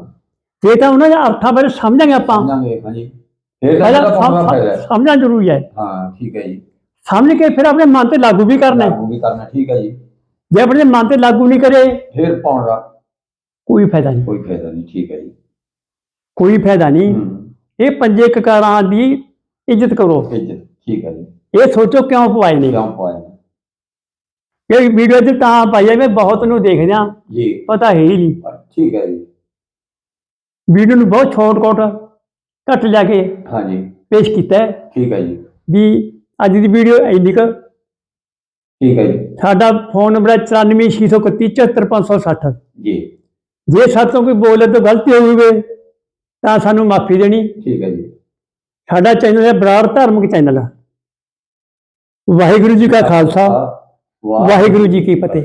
[SPEAKER 2] ਜੇ ਤਾਂ ਉਹਨਾਂ ਦੇ ਅਰਥਾਂ ਬਾਰੇ ਸਮਝਾਂਗੇ ਆਪਾਂ।
[SPEAKER 1] ਸਮਝਾਂਗੇ ਹਾਂਜੀ ਫਿਰ ਤਾਂ ਇਹਦਾ ਫਾਇਦਾ ਹੈ।
[SPEAKER 2] ਸਮਝਣਾ ਜ਼ਰੂਰੀ ਹੈ।
[SPEAKER 1] ਹਾਂ ਠੀਕ ਹੈ ਜੀ।
[SPEAKER 2] ਸਮਝ ਕੇ ਫਿਰ ਆਪਣੇ ਮਨ ਤੇ ਲਾਗੂ ਵੀ ਕਰਨਾ ਹੈ।
[SPEAKER 1] ਲਾਗੂ ਵੀ ਕਰਨਾ ਠੀਕ ਹੈ ਜੀ।
[SPEAKER 2] ਜੇ ਆਪਣੇ ਮਨ ਤੇ ਲਾਗੂ ਨਹੀਂ ਕਰੇ
[SPEAKER 1] ਫਿਰ ਪਾਉਣ ਦਾ
[SPEAKER 2] ਕੋਈ ਫਾਇਦਾ ਨਹੀਂ।
[SPEAKER 1] ਕੋਈ ਫਾਇਦਾ ਨਹੀਂ ਠੀਕ ਹੈ ਜੀ।
[SPEAKER 2] ਕੋਈ ਫਾਇਦਾ ਨਹੀਂ।
[SPEAKER 1] ਹੂੰ।
[SPEAKER 2] ਇਹ ਪੰਜੇ ਕਕਾਰਾਂ ਦੀ ਇੱਜ਼ਤ ਕਰੋ।
[SPEAKER 1] ਇੱਜ਼ਤ ਠੀਕ ਹੈ ਜੀ।
[SPEAKER 2] ਇਹ ਸੋਚੋ ਕਿਉਂ ਪਵਾਏ ਨੇ।
[SPEAKER 1] ਕਿਉਂ ਪਵਾਏ ਨੇ।
[SPEAKER 2] ਇਹ ਵੀਡੀਓ ਚ ਤਾਂ ਪਾਈ ਹੈ ਮੈਂ ਬਹੁਤ ਨੂੰ ਦੇਖਦੇ ਆ
[SPEAKER 1] ਜੀ।
[SPEAKER 2] ਪਤਾ ਹੈ ਹੀ ਨਹੀਂ।
[SPEAKER 1] ਠੀਕ ਹੈ ਜੀ।
[SPEAKER 2] ਵੀਡੀਓ ਨੂੰ ਬਹੁਤ ਸ਼ਾਰਟਕਟ ਘੱਟ ਲਿਆ ਕੇ
[SPEAKER 1] ਹਾਂਜੀ।
[SPEAKER 2] ਪੇਸ਼ ਕੀਤਾ ਹੈ।
[SPEAKER 1] ਠੀਕ ਹੈ ਜੀ।
[SPEAKER 2] ਵੀ ਅੱਜ ਦੀ ਵੀਡੀਓ ਇੰਨੀ ਕੁ
[SPEAKER 1] ਠੀਕ ਹੈ ਜੀ।
[SPEAKER 2] ਸਾਡਾ ਫੋਨ ਨੰਬਰ ਹੈ 9463374560
[SPEAKER 1] ਜੀ।
[SPEAKER 2] ਜੇ ਸਾਤੋਂ ਕੋਈ ਬੋਲੇ ਤੋਂ ਗਲਤੀ ਹੋ ਗਈ ਤਾਂ ਸਾਨੂੰ ਮਾਫੀ ਦੇਣੀ।
[SPEAKER 1] ਠੀਕ ਹੈ ਜੀ।
[SPEAKER 2] ਸਾਡਾ ਚੈਨਲ ਹੈ ਬਰਾੜ ਧਾਰਮਿਕ ਚੈਨਲ ਵਾਹਿਗੁਰੂ ਜੀ ਕਾ ਖਾਲਸਾ। ਵਾਹਿਗੁਰੂ ਜੀ ਕੀ ਫਤਿਹ।